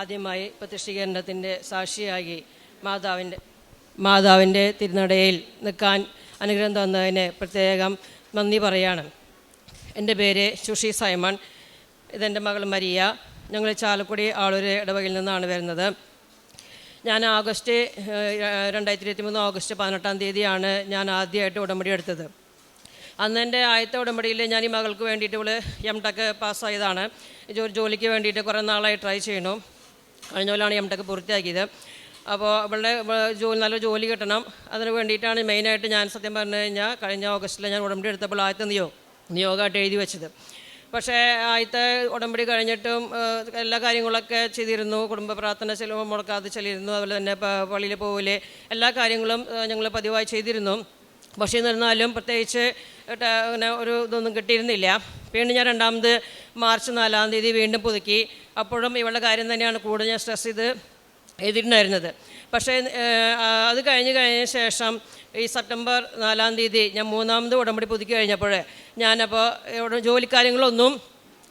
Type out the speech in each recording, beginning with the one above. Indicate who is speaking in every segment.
Speaker 1: ആദ്യമായി പ്രതിഷ്ഠീകരണത്തിന്റെ സാക്ഷിയായി മാതാവിന്റെ മാതാവിന്റെ തിരുനടയിൽ നിൽക്കാൻ അനുഗ്രഹം തന്നതിന് പ്രത്യേകം നന്ദി പറയാണ്. എന്റെ പേര് സുഷി സൈമൺ. ഇതെന്റെ മകൾ മരിയ. ഞങ്ങൾ ചാലക്കുടി ആളൂര് ഇടവകയിൽ നിന്നാണ് വരുന്നത്. ഞാൻ ആഗസ്റ്റ് രണ്ടായിരത്തി ഇരുപത്തി മൂന്ന് ഓഗസ്റ്റ് പതിനെട്ടാം തീയതിയാണ് ഞാൻ ആദ്യമായിട്ട് ഉടമ്പടി എടുത്തത്. അന്ന് എന്റെ ആദ്യത്തെ ഉടമ്പടിയിൽ ഞാൻ ഈ മകൾക്ക് വേണ്ടിയിട്ട് ഇവൾ എം ടെക് പാസ്സായതാണ്. ജോലിക്ക് വേണ്ടിയിട്ട് കുറേ നാളായി ട്രൈ ചെയ്യണു കഴിഞ്ഞ എം ടെക് പൂർത്തിയാക്കിയത്. അപ്പോൾ ഇവളുടെ ജോലി നല്ല ജോലി കിട്ടണം. അതിന് വേണ്ടിയിട്ടാണ് മെയിനായിട്ട് ഞാൻ സത്യം പറഞ്ഞു കഴിഞ്ഞാൽ കഴിഞ്ഞ ഓഗസ്റ്റിൽ ഞാൻ ഉടമ്പടി എടുത്തപ്പോൾ ആദ്യത്തെ നിയോ നിയോഗമായിട്ട് എഴുതി വെച്ചത്. പക്ഷേ ആദ്യത്തെ ഉടമ്പടി കഴിഞ്ഞിട്ടും എല്ലാ കാര്യങ്ങളൊക്കെ ചെയ്തിരുന്നു. കുടുംബ പ്രാർത്ഥന ചെലവ് മുടക്കാതെ ചെല്ലിരുന്നു. അതുപോലെ തന്നെ പള്ളിയിൽ പോവില്ലേ എല്ലാ കാര്യങ്ങളും ഞങ്ങൾ പതിവായി ചെയ്തിരുന്നു. പക്ഷേ എന്നിരുന്നാലും പ്രത്യേകിച്ച് അങ്ങനെ ഒരു ഇതൊന്നും കിട്ടിയിരുന്നില്ല. വീണ്ടും ഞാൻ രണ്ടാമത് മാർച്ച് നാലാം തീയതി വീണ്ടും പുതുക്കി. അപ്പോഴും ഇവളുടെ കാര്യം തന്നെയാണ് കൂടുതൽ ഞാൻ സ്ട്രെസ് ചെയ്ത് എഴുതിയിട്ടുണ്ടായിരുന്നത്. പക്ഷേ അത് കഴിഞ്ഞ് കഴിഞ്ഞ ശേഷം ഈ സെപ്റ്റംബർ നാലാം തീയതി ഞാൻ മൂന്നാമത് ഉടമ്പടി പുതുക്കി കഴിഞ്ഞപ്പോൾ ഞാനപ്പോൾ ജോലിക്കാര്യങ്ങളൊന്നും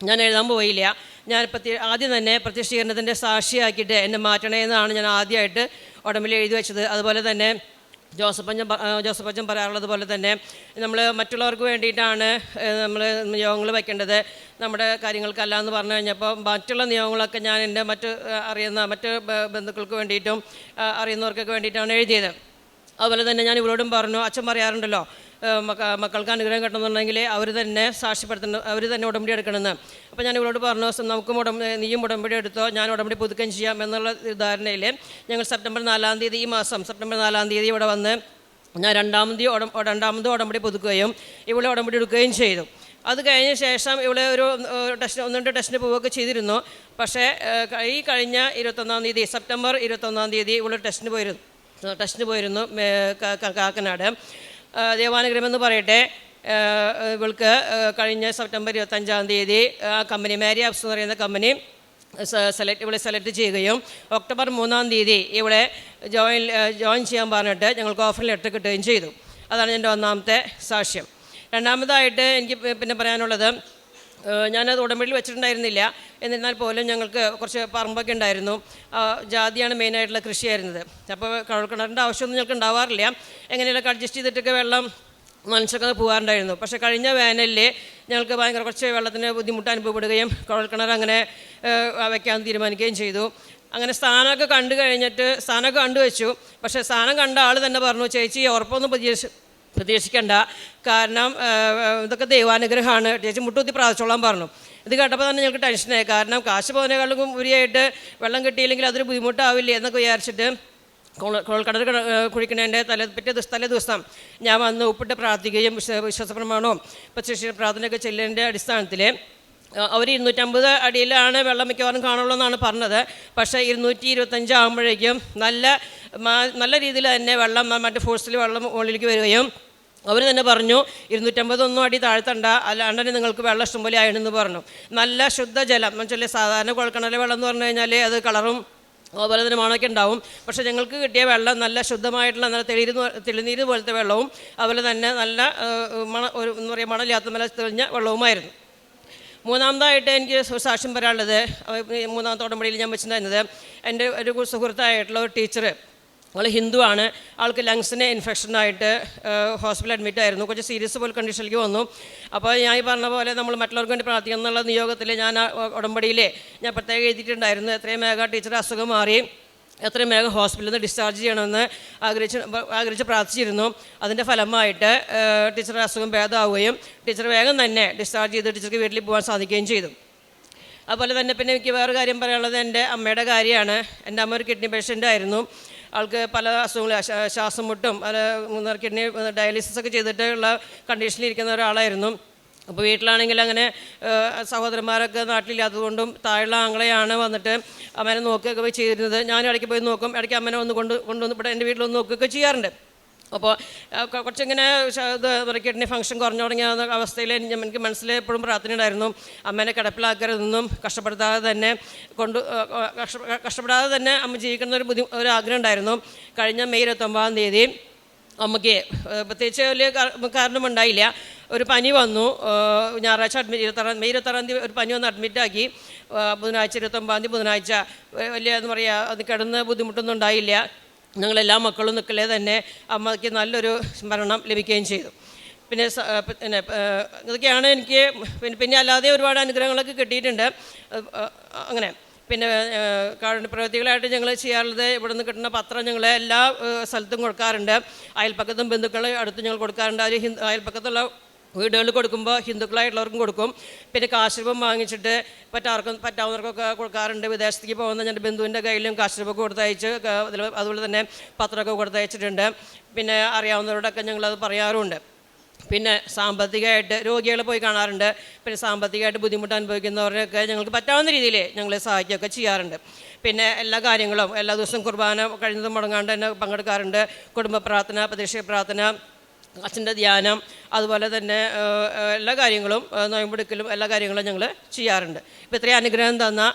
Speaker 1: ഞാൻ എഴുതാൻ പോയില്ല. ഞാൻ പ്രത്യ ആദ്യം തന്നെ പ്രത്യക്ഷീകരണത്തിന്റെ സാക്ഷിയാക്കിയിട്ട് എന്നെ മാറ്റണേ എന്നാണ് ഞാൻ ആദ്യമായിട്ട് ഉടമ്പിൽ എഴുതി വെച്ചത്. അതുപോലെ തന്നെ ജോസഫച്ചൻ ജോസഫച്ചൻ പറയാറുള്ളത് പോലെ തന്നെ നമ്മൾ മറ്റുള്ളവർക്ക് വേണ്ടിയിട്ടാണ് നമ്മൾ നിയോഗങ്ങൾ വയ്ക്കേണ്ടത്. നമ്മുടെ കാര്യങ്ങൾക്കല്ല എന്ന് പറഞ്ഞു കഴിഞ്ഞപ്പോൾ മറ്റുള്ള നിയോഗങ്ങളൊക്കെ ഞാൻ എന്റെ മറ്റ് അറിയുന്ന മറ്റ് ബന്ധുക്കൾക്ക് വേണ്ടിയിട്ടും അറിയുന്നവർക്കൊക്കെ വേണ്ടിയിട്ടാണ് എഴുതിയത്. അതുപോലെ തന്നെ ഞാൻ ഇവരോടും പറഞ്ഞു അച്ഛൻ പറയാറുണ്ടല്ലോ മക്കൾക്ക് അനുഗ്രഹം കിട്ടണമെന്നുണ്ടെങ്കിൽ അവർ തന്നെ സാക്ഷ്യപ്പെടുത്തണം അവർ തന്നെ ഉടമ്പടി എടുക്കണമെന്ന്. അപ്പോൾ ഞാൻ ഇവരോട് പറഞ്ഞു നമുക്കും ഉടമ്പടി നീയും ഉടമ്പടി എടുത്തോ ഞാൻ ഉടമ്പടി പുതുക്കം ചെയ്യാം എന്നുള്ള ധാരണയിൽ ഞങ്ങൾ സെപ്റ്റംബർ നാലാം തീയതി ഈ മാസം സെപ്റ്റംബർ നാലാം തീയതി ഇവിടെ വന്ന് ഞാൻ രണ്ടാമത് ഉടം രണ്ടാമത് ഉടമ്പടി പുതുക്കുകയും ഇവിടെ ഉടമ്പടി എടുക്കുകയും ചെയ്തു. അത് കഴിഞ്ഞ ശേഷം ഇവിടെ ഒരു ടെസ്റ്റ് ഒന്ന് രണ്ട് ടെസ്റ്റിന് പോവുകയൊക്കെ ചെയ്തിരുന്നു. പക്ഷേ ഈ കഴിഞ്ഞ ഇരുപത്തൊന്നാം തീയതി സെപ്റ്റംബർ ഇരുപത്തൊന്നാം തീയതി ഇവിടെ ടെസ്റ്റിന് പോയിരുന്നു ടെസ്റ്റിന് പോയിരുന്നു കാക്കനാട്. ദേവാനുഗ്രഹം എന്ന് പറയട്ടെ. ഇവൾക്ക് കഴിഞ്ഞ സെപ്റ്റംബർ ഇരുപത്തഞ്ചാം തീയതി ആ കമ്പനി മാരി ആപ്സ് എന്ന് പറയുന്ന കമ്പനി സെലക്ട് ഇവിടെ സെലക്ട് ചെയ്യുകയും ഒക്ടോബർ മൂന്നാം തീയതി ഇവിടെ ജോയിൻ ജോയിൻ ചെയ്യാൻ പറഞ്ഞിട്ട് ഞങ്ങൾക്ക് ഓഫറിൽ ലെറ്റർ കിട്ടുകയും ചെയ്തു. അതാണ് എന്റെ ഒന്നാമത്തെ സാക്ഷ്യം. രണ്ടാമതായിട്ട് എനിക്ക് പിന്നെ പറയാനുള്ളത് ഞാനത് ഉടമ്പടിയിൽ വെച്ചിട്ടുണ്ടായിരുന്നില്ല. എന്നിരുന്നാൽ പോലും ഞങ്ങൾക്ക് കുറച്ച് പറമ്പൊക്കെ ഉണ്ടായിരുന്നു. ജാതിയാണ് മെയിനായിട്ടുള്ള കൃഷിയായിരുന്നത്. അപ്പോൾ കുഴൽക്കിണറിന്റെ ആവശ്യമൊന്നും ഞങ്ങൾക്ക് ഉണ്ടാവാറില്ല. എങ്ങനെയൊക്കെ അഡ്ജസ്റ്റ് ചെയ്തിട്ടൊക്കെ വെള്ളം മനുഷ്യർക്ക് പോകാറുണ്ടായിരുന്നു. പക്ഷേ കഴിഞ്ഞ വേനലിൽ ഞങ്ങൾക്ക് ഭയങ്കര കുറച്ച് വെള്ളത്തിന് ബുദ്ധിമുട്ട് അനുഭവപ്പെടുകയും കുഴൽക്കിണർ അങ്ങനെ വയ്ക്കാൻ തീരുമാനിക്കുകയും ചെയ്തു. അങ്ങനെ സ്ഥാനമൊക്കെ കണ്ടു കഴിഞ്ഞിട്ട് സ്ഥാനമൊക്കെ കണ്ടു വെച്ചു. പക്ഷേ സ്ഥാനം കണ്ട ആൾ തന്നെ പറഞ്ഞു ചേച്ചി ഉറപ്പൊന്നും പ്രതീക്ഷ പ്രതീക്ഷിക്കണ്ട. കാരണം ഇതൊക്കെ ദൈവാനുഗ്രഹമാണ്. ചേച്ചി മുട്ടുകുത്തി പ്രാർത്ഥിച്ചോളാൻ പറഞ്ഞു. ഇത് കേട്ടപ്പോൾ തന്നെ ഞങ്ങൾക്ക് ടെൻഷനായി കാരണം കാശ് പോകുന്നതിനേക്കാളും ഉപരിയായിട്ട് വെള്ളം കിട്ടിയില്ലെങ്കിൽ അതൊരു ബുദ്ധിമുട്ടാവില്ലേ എന്നൊക്കെ വിചാരിച്ചിട്ട് കുഴൽക്കടൽ കുഴിക്കണേന്റെ തലേ പിറ്റേ ദിവസം തലേ ദിവസം ഞാൻ വന്ന് ഉപ്പിട്ട് പ്രാർത്ഥിക്കുകയും വിശ്വ വിശ്വാസ പ്രമാണവും പ്രത്യക്ഷ പ്രാർത്ഥനയൊക്കെ ചെല്ലേന്റെ അടിസ്ഥാനത്തിൽ അവർ ഇരുന്നൂറ്റമ്പത് അടിയിലാണ് വെള്ളം മിക്കവാറും കാണുള്ളൂ എന്നാണ് പറഞ്ഞത്. പക്ഷേ ഇരുന്നൂറ്റി ഇരുപത്തഞ്ച് ആകുമ്പോഴേക്കും നല്ല നല്ല രീതിയിൽ തന്നെ വെള്ളം മറ്റേ ഫോഴ്സിൽ വെള്ളം മുകളിലേക്ക് വരികയും അവർ തന്നെ പറഞ്ഞു ഇരുന്നൂറ്റമ്പതൊന്നും അടി താഴ്ത്തണ്ട. അല്ലാണ്ട് തന്നെ നിങ്ങൾക്ക് വെള്ളം ഇഷ്ടംപോലെ ആയിരുന്നെന്ന് പറഞ്ഞു. നല്ല ശുദ്ധജലം. എന്ന് വെച്ചാൽ സാധാരണ കുഴൽക്കിണറിലെ വെള്ളം എന്ന് പറഞ്ഞു കഴിഞ്ഞാൽ അത് കളറും അതുപോലെ തന്നെ മണമൊക്കെ ഉണ്ടാവും. പക്ഷേ ഞങ്ങൾക്ക് കിട്ടിയ വെള്ളം നല്ല ശുദ്ധമായിട്ടുള്ള നല്ല തെളിര് തെളിനീര് പോലത്തെ വെള്ളവും അതുപോലെ തന്നെ നല്ല മണ ഒരു എന്താ പറയുക മണമില്ലാത്ത നല്ല തെളിഞ്ഞ വെള്ളവുമായിരുന്നു. മൂന്നാമതായിട്ട് എനിക്ക് സാക്ഷ്യം പറയാനുള്ളത് മൂന്നാമത്തെ ഉടമ്പടിയിൽ ഞാൻ വെച്ചിട്ടുണ്ടായിരുന്നത് എന്റെ ഒരു സുഹൃത്തായിട്ടുള്ള ഒരു ടീച്ചർ അവൾ ഹിന്ദു ആണ്. ആൾക്ക് ലങ്സിന് ഇൻഫെക്ഷനായിട്ട് ഹോസ്പിറ്റലിൽ അഡ്മിറ്റ് ആയിരുന്നു. കുറച്ച് സീരിയസ് പോലെ കണ്ടീഷനിലേക്ക് വന്നു. അപ്പോൾ ഞാൻ ഈ പറഞ്ഞ പോലെ നമ്മൾ മറ്റുള്ളവർക്ക് വേണ്ടി പ്രാർത്ഥിക്കണം എന്നുള്ള നിയോഗത്തിൽ ഞാൻ ഉടമ്പടിയിലെ ഞാൻ പ്രത്യേകം എഴുതിയിട്ടുണ്ടായിരുന്നു. എത്രയും വേഗം ടീച്ചർ അസുഖം മാറി. എത്രയും വേഗം ഹോസ്പിറ്റലിൽ നിന്ന് ഡിസ്ചാർജ് ചെയ്യണമെന്ന് ആഗ്രഹിച്ച് ആഗ്രഹിച്ച് പ്രാർത്ഥിച്ചിരുന്നു. അതിന്റെ ഫലമായിട്ട് ടീച്ചറുടെ അസുഖം ഭേദമാവുകയും ടീച്ചർ വേഗം തന്നെ ഡിസ്ചാർജ് ചെയ്ത് ടീച്ചർക്ക് വീട്ടിൽ പോകാൻ സാധിക്കുകയും ചെയ്തു. അതുപോലെ തന്നെ പിന്നെ എനിക്ക് വേറെ കാര്യം പറയാനുള്ളത് എന്റെ അമ്മയുടെ കാര്യമാണ്. എന്റെ അമ്മ ഒരു കിഡ്നി പേഷ്യന്റ് ആയിരുന്നു. ആൾക്ക് പല അസുഖങ്ങളും ശ്വാസം മുട്ടും പല കിഡ്നി ഡയാലിസിസ് ഒക്കെ ചെയ്തിട്ടുള്ള കണ്ടീഷനിൽ ഇരിക്കുന്ന ഒരാളായിരുന്നു. അപ്പോൾ വീട്ടിലാണെങ്കിൽ അങ്ങനെ സഹോദരന്മാരൊക്കെ നാട്ടിലില്ലാത്തതുകൊണ്ടും താഴെയുള്ള ആങ്ങളെയാണ് വന്നിട്ട് അമ്മേനെ നോക്കുകയൊക്കെ പോയി ചെയ്തിരുന്നത്. ഞാൻ ഇടയ്ക്ക് പോയി നോക്കും. ഇടയ്ക്ക് അമ്മനെ ഒന്ന് കൊണ്ട് കൊണ്ടുവന്ന് ഇവിടെ എന്റെ വീട്ടിലൊന്ന് നോക്കുകയൊക്കെ ചെയ്യാറുണ്ട്. അപ്പോൾ കുറച്ചിങ്ങനെ ഇത് കിഡ്നി ഫംഗ്ഷൻ കുറഞ്ഞു തുടങ്ങിയ അവസ്ഥയിൽ എനിക്ക് മനസ്സിൽ എപ്പോഴും പ്രാർത്ഥന ഉണ്ടായിരുന്നു. അമ്മേനെ കിടപ്പിലാക്കരുതെന്നും കഷ്ടപ്പെടുത്താതെ തന്നെ കൊണ്ട് കഷ്ടപ്പെടാതെ തന്നെ അമ്മ ജീവിക്കുന്ന ഒരു ബുദ്ധി ഒരു ആഗ്രഹം ഉണ്ടായിരുന്നു. കഴിഞ്ഞ മെയ് ഇരുപത്തൊമ്പതാം തീയതി അമ്മയ്ക്ക് പ്രത്യേകിച്ച് വലിയ കാരണമുണ്ടായില്ല ഒരു പനി വന്നു. ഞായറാഴ്ച അഡ്മിറ്റ് ഇരുപത്താറാം മെയ് ഇരുപത്താറാം തീയതി ഒരു പനി വന്ന് അഡ്മിറ്റാക്കി ബുധനാഴ്ച ഇരുപത്തൊമ്പതാം തീയതി ബുധനാഴ്ച വലിയ എന്ന് പറയുക അത് കിടന്ന് ബുദ്ധിമുട്ടൊന്നും ഉണ്ടായില്ല. ഞങ്ങളെല്ലാ മക്കളും നിൽക്കലേ തന്നെ അമ്മയ്ക്ക് നല്ലൊരു സ്മരണം ലഭിക്കുകയും ചെയ്തു. പിന്നെ പിന്നെ ഇതൊക്കെയാണ് എനിക്ക് പിന്നെ പിന്നെ അല്ലാതെ ഒരുപാട് അനുഗ്രഹങ്ങളൊക്കെ കിട്ടിയിട്ടുണ്ട്. അങ്ങനെ. പിന്നെ പ്രവൃത്തികളായിട്ട് ഞങ്ങൾ ചെയ്യാറുള്ളത് ഇവിടെ നിന്ന് കിട്ടുന്ന പത്രം ഞങ്ങൾ എല്ലാ സ്ഥലത്തും കൊടുക്കാറുണ്ട്. അയൽപ്പക്കത്തും ബന്ധുക്കൾ അടുത്ത് ഞങ്ങൾ കൊടുക്കാറുണ്ട്. അത് ഹിന്ദു അയൽപ്പക്കത്തുള്ള വീടുകളിൽ കൊടുക്കുമ്പോൾ ഹിന്ദുക്കളായിട്ടുള്ളവർക്കും കൊടുക്കും. പിന്നെ കാശ്രൂപം വാങ്ങിച്ചിട്ട് പറ്റാർക്കും പറ്റാവുന്നവർക്കൊക്കെ കൊടുക്കാറുണ്ട്. വിദേശത്തേക്ക് പോകുന്ന എന്റെ ബന്ധുവിന്റെ കയ്യിലും കാശ്രൂപൊക്കെ കൊടുത്തയച്ച് അതുപോലെ തന്നെ പത്രമൊക്കെ കൊടുത്തയച്ചിട്ടുണ്ട്. പിന്നെ അറിയാവുന്നവരോടൊക്കെ ഞങ്ങളത് പറയാറുമുണ്ട് പിന്നെ സാമ്പത്തികമായിട്ട് രോഗികളെ പോയി കാണാറുണ്ട്. പിന്നെ സാമ്പത്തികമായിട്ട് ബുദ്ധിമുട്ട് അനുഭവിക്കുന്നവരൊക്കെ ഞങ്ങൾക്ക് പറ്റാവുന്ന രീതിയിൽ ഞങ്ങൾ സഹായിക്കുകയൊക്കെ ചെയ്യാറുണ്ട്. പിന്നെ എല്ലാ കാര്യങ്ങളും എല്ലാ ദിവസവും കുർബാന കഴിഞ്ഞതും മുടങ്ങാണ്ട് തന്നെ പങ്കെടുക്കാറുണ്ട്. കുടുംബ പ്രാർത്ഥന പ്രതീക്ഷ പ്രാർത്ഥന അച്ഛന്റെ ധ്യാനം അതുപോലെ തന്നെ എല്ലാ കാര്യങ്ങളും നോയമ്പെടുക്കലും എല്ലാ കാര്യങ്ങളും ഞങ്ങൾ ചെയ്യാറുണ്ട്. ഇപ്പോൾ ഇത്രയും അനുഗ്രഹം തന്ന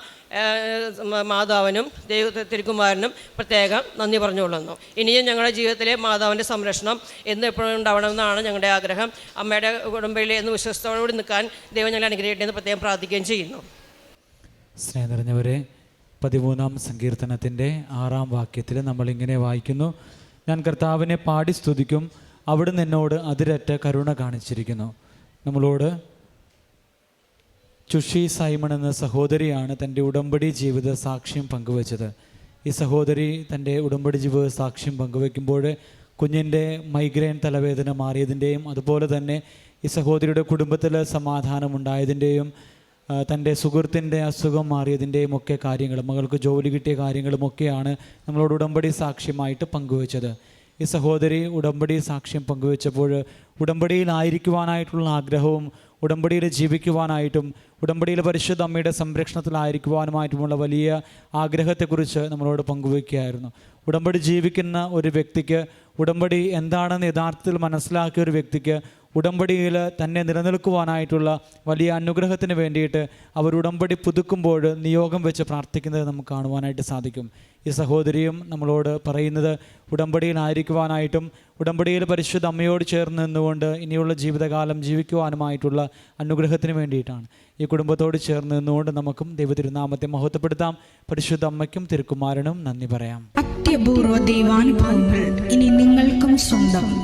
Speaker 1: മാതാവിനും ദൈവ തിരുക്കുമാരനും പ്രത്യേകം നന്ദി പറഞ്ഞുകൊള്ളുന്നു. ഇനിയും ഞങ്ങളുടെ ജീവിതത്തിലെ മാതാവിന്റെ സംരക്ഷണം എന്നും എപ്പോഴും ഉണ്ടാവണമെന്നാണ് ഞങ്ങളുടെ ആഗ്രഹം. അമ്മയുടെ കുടുംബയിൽ എന്ന് വിശ്വസത്തോടുകൂടി നിൽക്കാൻ ദൈവം ഞങ്ങളെ അനുഗ്രഹിക്കട്ടെ എന്ന് പ്രത്യേകം പ്രാർത്ഥിക്കുകയും ചെയ്യുന്നു.
Speaker 2: സ്നേഹം നിറഞ്ഞവരെ പതിമൂന്നാം സങ്കീർത്തനത്തിന്റെ ആറാം വാക്യത്തിൽ നമ്മളിങ്ങനെ വായിക്കുന്നു. ഞാൻ കർത്താവിനെ പാടി സ്തുതിക്കും അവിടുന്ന് എന്നോട് അതിരറ്റ കരുണ കാണിച്ചിരിക്കുന്നു. നമ്മളോട് ചുഷി സൈമൺ എന്ന സഹോദരിയാണ് തന്റെ ഉടമ്പടി ജീവിത സാക്ഷ്യം പങ്കുവച്ചത്. ഈ സഹോദരി തന്റെ ഉടമ്പടി ജീവിത സാക്ഷ്യം പങ്കുവെക്കുമ്പോൾ കുഞ്ഞിന്റെ മൈഗ്രെയിൻ തലവേദന മാറിയതിന്റെയും അതുപോലെ തന്നെ ഈ സഹോദരിയുടെ കുടുംബത്തിൽ സമാധാനമുണ്ടായതിന്റെയും തന്റെ സുഹൃത്തിന്റെ അസുഖം മാറിയതിന്റെയും ഒക്കെ കാര്യങ്ങളും മകൾക്ക് ജോലി കിട്ടിയ കാര്യങ്ങളുമൊക്കെയാണ് നമ്മളോട് ഉടമ്പടി സാക്ഷ്യമായിട്ട് പങ്കുവച്ചത്. ഈ സഹോദരി ഉടമ്പടി സാക്ഷ്യം പങ്കുവച്ചപ്പോൾ ഉടമ്പടിയിലായിരിക്കുവാനായിട്ടുള്ള ആഗ്രഹവും ഉടമ്പടിയിൽ ജീവിക്കുവാനായിട്ടും ഉടമ്പടിയിൽ പരിശുദ്ധ അമ്മയുടെ സംരക്ഷണത്തിലായിരിക്കുവാനുമായിട്ടുമുള്ള വലിയ ആഗ്രഹത്തെക്കുറിച്ച് നമ്മളോട് പങ്കുവയ്ക്കുകയായിരുന്നു ഉടമ്പടി ജീവിക്കുന്ന ഒരു വ്യക്തിക്ക് ഉടമ്പടി എന്താണെന്ന് യഥാർത്ഥത്തിൽ മനസ്സിലാക്കിയ ഒരു വ്യക്തിക്ക് ഉടമ്പടിയിൽ തന്നെ നിലനിൽക്കുവാനായിട്ടുള്ള വലിയ അനുഗ്രഹത്തിന് വേണ്ടിയിട്ട് അവർ ഉടമ്പടി പുതുക്കുമ്പോൾ നിയോഗം വെച്ച് പ്രാർത്ഥിക്കുന്നത് നമുക്ക് കാണുവാനായിട്ട് സാധിക്കും. ഈ സഹോദരിയും നമ്മളോട് പറയുന്നത് ഉടമ്പടിയിലായിരിക്കുവാനായിട്ടും ഉടമ്പടിയിൽ പരിശുദ്ധ അമ്മയോട് ചേർന്ന് നിന്നുകൊണ്ട് ഇനിയുള്ള ജീവിതകാലം ജീവിക്കുവാനുമായിട്ടുള്ള അനുഗ്രഹത്തിന് വേണ്ടിയിട്ടാണ്. ഈ കുടുംബത്തോട് ചേർന്ന് നിന്നുകൊണ്ട് നമുക്കും ദൈവതിരുനാമത്തെ മഹത്വപ്പെടുത്താം. പരിശുദ്ധ അമ്മയ്ക്കും തിരുക്കുമാരനും നന്ദി പറയാം.
Speaker 3: അത്യപൂർവ ദൈവാനുഭവങ്ങൾ ഇനി നിങ്ങൾക്കും സ്വന്തം.